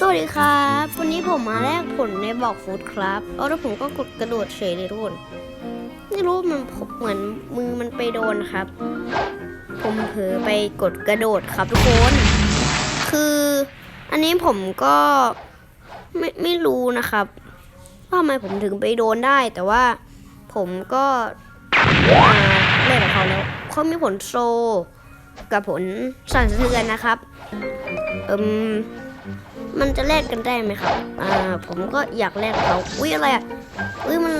สวัสดีครับ วันนี้ผมมาแลกผลในบอกฟูดครับเอาแล้วผมก็กดกระโดดเฉยเลยทุกคนไม่รู้มันเหมือนมือมันไปโดนครับ ผมเผลอไปกดกระโดดครับทุกคน คืออันนี้ผมก็ไม่ไม่รู้นะครับว่าทำไมผมถึงไปโดนได้แต่ว่าผมก็อ่าเล่นกับเขาแล้วเขามีผลโซ กับผลสั่นสะเทือนนะครับ เอิม มันจะแลกกันได้ไหมครับ อ่า ผมก็อยากแลกเขา อุ้ยอะไรอะ อุ้ยมัน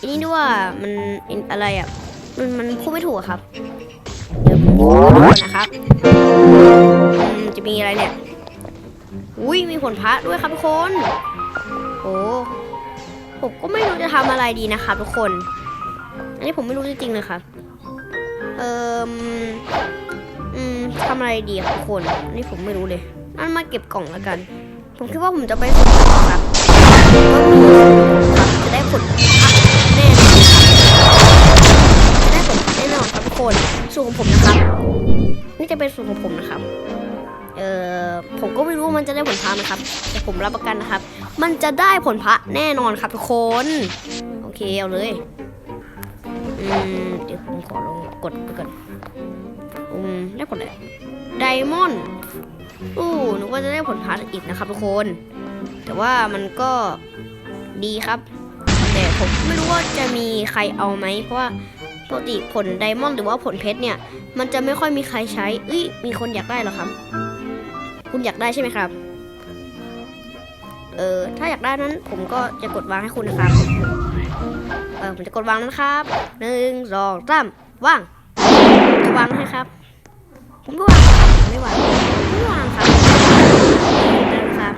อันนี้ด้วยว่ามันอะไรอะ มันมันพูดไม่ถูกครับ เดี๋ยวผมพูดนะครับอืมจะมีอะไรเนี่ย อุ้ยมีผลพระด้วยครับทุกคน โอ้ผมก็ไม่รู้จะทำอะไรดีนะครับทุกคน อันนี้ผมไม่รู้จริงๆเลยครับ เอ่ม อืมทำอะไรดีครับทุกคนอันนี่ผมไม่รู้เลยนั่นมาเก็บกล่องแล้วกัน ผมคิดว่าผมจะไปสุ่มครับครับจะได้ผลพักแน่นอนจะได้ผลแน่นอนครับทุกคนสูตรของผมนะครับ นี่จะเป็นสูตรของผมนะครับเอ่อผมก็ไม่รู้มันจะได้ผลพระไหมครับ แต่ผมรับประกันนะครับ มันจะได้ผลพระแน่นอนครับทุกคน โอเคเอาเลย อืม ยวผมขอลองกดไปก่อนอืมได้ผลอะไรไดมอนด์อู้นึกว่าจะได้ผลพาร์ตอีกนะครับทุกคน แต่ว่ามันก็ดีครับ แต่ผมไม่รู้ว่าจะมีใครเอาไหม เพราะว่าปกติผลไดมอนด์หรือว่าผลเพชรเนี่ย มันจะไม่ค่อยมีใครใช้เอ้ยมีคนอยากได้เหรอครับ คุณอยากได้ใช่ไหมครับเออถ้าอยากได้นั้นผมก็จะกดวางให้คุณนะครับ อผมจะกดวางนะครับหนึ่งสองสามวางจะวางให้ครับ ผมไม่วางครับไม่วางไม่วางครับเดินครับ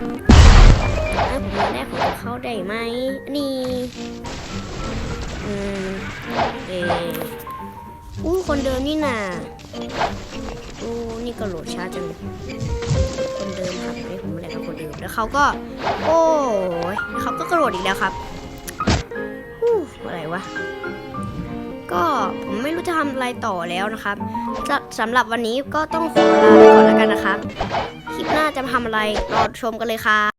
แล้วผมจะได้ของเขาได้ไหมนี่อืมเอออู้คนเดิมนี่น่ะอู้นี่ก็โหลดช้าจังคนเดิมครับนี่ผมแหละกับคนเดิมแล้วเขาก็ โอ้ยเขาก็กระโดดอีกแล้วครับ อะไรวะ ก็ผมไม่รู้จะทำอะไรต่อแล้วนะครับสสำหรับวันนี้ก็ต้องขอลาไปก่อนแล้วกันนะครับ คลิปหน้าจะทำอะไรรอชมกันเลยครับ